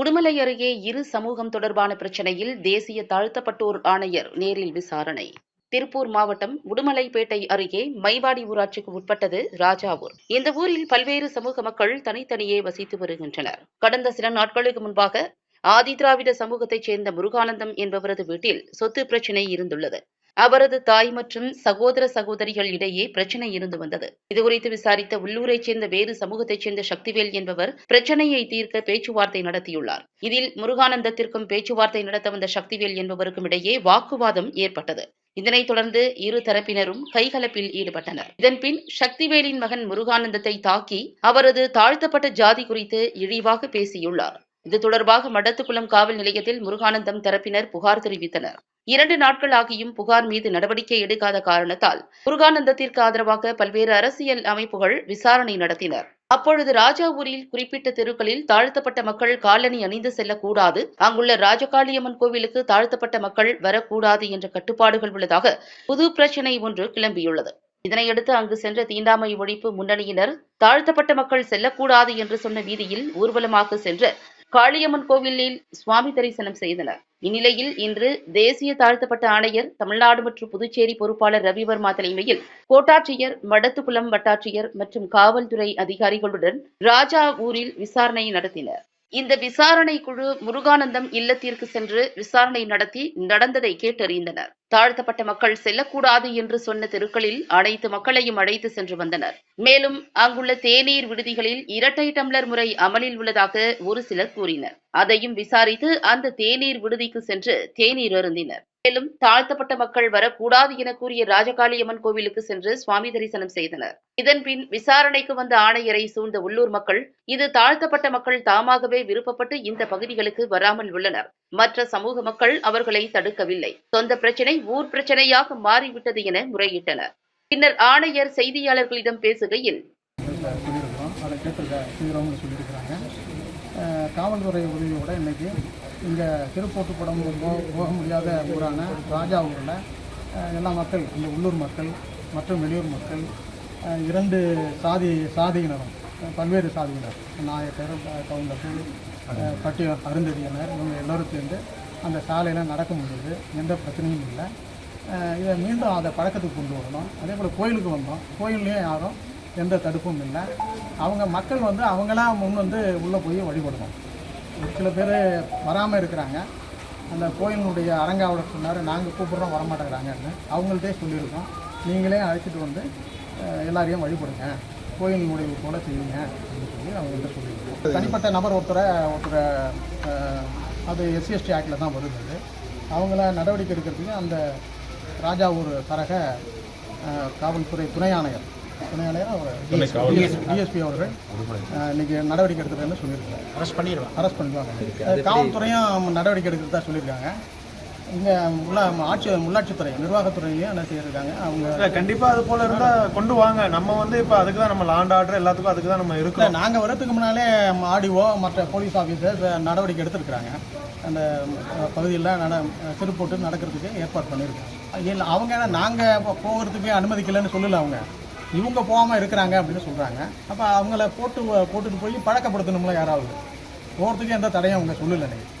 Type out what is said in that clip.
உடுமலை அருகே இரு சமூகம் தொடர்பான பிரச்சனையில் தேசிய தாழ்த்தப்பட்டோர் ஆணையர் நேரில் விசாரணை. திருப்பூர் மாவட்டம் உடுமலைப்பேட்டை அருகே மைவாடி ஊராட்சிக்கு உட்பட்டது ராஜாவூர். இந்த ஊரில் பல்வேறு சமூக மக்கள் தனித்தனியே வசித்து வருகின்றனர். கடந்த சில நாட்களுக்கு முன்பாக ஆதிதிராவிட சமூகத்தைச் சேர்ந்த முருகானந்தம் என்பவரது வீட்டில் சொத்து பிரச்சினை இருந்துள்ளது. அவரது தாய் மற்றும் சகோதர சகோதரிகள் இடையே பிரச்சனை இருந்து வந்தது. இதுகுறித்து விசாரித்த உள்ளூரைச் சேர்ந்த வேறு சமூகத்தைச் சேர்ந்த சக்திவேல் என்பவர் பிரச்சனையை தீர்க்க பேச்சுவார்த்தை நடத்தியுள்ளார். இதில் முருகானந்தத்திற்கும் பேச்சுவார்த்தை நடத்த வந்த சக்திவேல் என்பவருக்கும் இடையே வாக்குவாதம் ஏற்பட்டது. இதனைத் தொடர்ந்து இரு தரப்பினரும் கைகலப்பில் ஈடுபட்டனர். இதன்பின் சக்திவேலின் மகன் முருகானந்தத்தை தாக்கி அவரது தாழ்த்தப்பட்ட ஜாதி குறித்து இழிவாக பேசியுள்ளார். இது தொடர்பாக மடத்துக்குளம் காவல் நிலையத்தில் முருகானந்தம் தரப்பினர் புகார் தெரிவித்தனர். இரண்டு நாட்கள் ஆகியும் புகார் மீது நடவடிக்கை எடுக்காத காரணத்தால் முருகானந்தத்திற்கு ஆதரவாக பல்வேறு அரசியல் அமைப்புகள் விசாரணை நடத்தினர். அப்பொழுது ராஜாவூரில் குறிப்பிட்ட தெருக்களில் தாழ்த்தப்பட்ட மக்கள் காலணி அணிந்து செல்லக்கூடாது. அங்குள்ள ராஜகாளியம்மன் கோவிலுக்கு தாழ்த்தப்பட்ட மக்கள் வரக்கூடாது என்ற கட்டுப்பாடுகள் உள்ளதாக புது பிரச்சினை ஒன்று கிளம்பியுள்ளது. இதனையடுத்து அங்கு சென்ற தீண்டாமை ஒழிப்பு முன்னணியினர் தாழ்த்தப்பட்ட மக்கள் செல்லக்கூடாது என்று சொன்ன வீதியில் ஊர்வலமாக சென்ற காளியம்மன் கோவிலில் சுவாமி தரிசனம் செய்தனர். இந்நிலையில் இன்று தேசிய தாழ்த்தப்பட்ட ஆணையர் தமிழ்நாடு மற்றும் புதுச்சேரி பொறுப்பாளர் ரவிவர்மா தலைமையில் கோட்டாட்சியர் மடத்துக்குளம் வட்டாட்சியர் மற்றும் காவல்துறை அதிகாரிகளுடன் ராஜா ஊரில் விசாரணை நடத்தினர். இந்த விசாரணை குழு முருகானந்தம் இல்லத்திற்கு சென்று விசாரணை நடத்தி நடந்ததை கேட்டறிந்தனர். தாழ்த்தப்பட்ட மக்கள் செல்லக்கூடாது என்று சொன்ன தெருக்களில் அனைத்து மக்களையும் அழைத்து சென்று வந்தனர். மேலும் அங்குள்ள தேநீர் விடுதிகளில் இரட்டை டம்ளர் முறை அமலில் உள்ளதாக ஒரு சிலர் கூறினர். அதையும் விசாரித்து அந்த தேநீர் விடுதிக்கு சென்று தேநீர் அருந்தினர். மேலும் தாழ்த்தப்பட்ட மக்கள் வரக்கூடாது என கூறிய ராஜகாளியம்மன் கோவிலுக்கு சென்று சுவாமி தரிசனம் செய்தனர். இதன்பின் விசாரணைக்கு வந்த ஆணையரை சூழ்ந்த உள்ளூர் மக்கள் இது தாழ்த்தப்பட்ட மக்கள் தாமாகவே விருப்பப்பட்டு இந்த பகுதிகளுக்கு வராமல் உள்ளனர். மற்ற சமூக மக்கள் அவர்களை தடுக்கவில்லை. சொந்த பிரச்சனை ஊர் பிரச்சனையாக மாறிவிட்டது என முறையிட்டனர். பின்னர் ஆணையர் செய்தியாளர்களிடம் பேசுகையில் காவல்துறை உதவியோட இன்றைக்கி இங்கே திருப்போட்டுப்படம் போக முடியாத ஊரான ராஜா ஊரில் எல்லா மக்கள் இந்த உள்ளூர் மக்கள் மற்றும் வெளியூர் மக்கள் இரண்டு சாதி சாதியினரும் பல்வேறு சாதியினர் நாயக்கர் கவுண்டர்கள் அஹ் அருந்ததியினர் இவங்க எல்லோரும் சேர்ந்து அந்த சாலையில் நடக்க முடியுது எந்த பிரச்சனையும் இல்லை. இதை மீண்டும் அதை பழக்கத்துக்கு கொண்டு வரணும். அதே போல் கோயிலுக்கு வந்தோம். கோயில்லையும் யாரும் எந்த தடுப்பும் இல்லை. அவங்க மக்கள் வந்து அவங்களாம் முன் வந்து உள்ளே போய் வழிபடணும் ஒரு சில பேர் வராமல் இருக்கிறாங்க. அந்த கோயிலினுடைய அரங்காவலர் சொன்னார் நாங்கள் கூப்பிட்றோம் வரமாட்டேங்கிறாங்கன்னு அவங்கள்ட்டே சொல்லியிருக்கோம். நீங்களே அழைச்சிட்டு வந்து எல்லாரையும் வழிபடுங்க கோயில் முடிவு போல செய்யுங்க அப்படின்னு சொல்லி அவங்கள்ட்ட சொல்லியிருக்கோம். தனிப்பட்ட நபர் ஒருத்தரை ஒருத்தரை அது எஸ்சிஎஸ்டி ஆக்டில் தான் வருது அவங்கள நடவடிக்கை எடுக்கிறதுக்கு அந்த ராஜாவூர் தரக காவல்துறை துணை ஆணையர் துணை ஆணையர் அவர் டிஎஸ்பி அவர்கள் இன்னைக்கு நடவடிக்கை எடுக்கிறதுன்னு சொல்லியிருக்காங்க? அரெஸ்ட் பண்ணிடுவேன் அரெஸ்ட் பண்ணிடுவாங்க. காவல்துறையும் நடவடிக்கை எடுக்கிறதா சொல்லியிருக்காங்க. இங்கே உள்ள ஆட்சி உள்ளாட்சித்துறை நிர்வாகத்துறையிலையும் என்ன செய்யிருக்காங்க அவங்க கண்டிப்பாக அது போல இருந்தால் கொண்டு வாங்க. நம்ம வந்து இப்போ அதுக்கு தான் நம்ம லாண்ட் ஆர்டர் எல்லாத்துக்கும் அதுக்கு தான் நம்ம இருக்கோம் நாங்கள் வரதுக்கு முன்னாலே ஆடிஓ மற்ற போலீஸ் ஆஃபீஸர்ஸ் நடவடிக்கை எடுத்திருக்கிறாங்க. அந்த பகுதியில் நட திருப்போட்டு நடக்கிறதுக்கு ஏற்பாடு பண்ணியிருக்காங்க. இல்லை அவங்க நாங்கள் போகிறதுக்கு அனுமதிக்கலைன்னு சொல்லல அவங்க. இவங்க போகாமல் இருக்கிறாங்க அப்படின்னு சொல்கிறாங்க அப்போ அவங்கள போட்டு போட்டுட்டு போய் பழக்கப்படுத்தணும்ல யாராவது? போகிறதுக்கு எந்த தடையும் அவங்க சொல்லலை நீங்கள்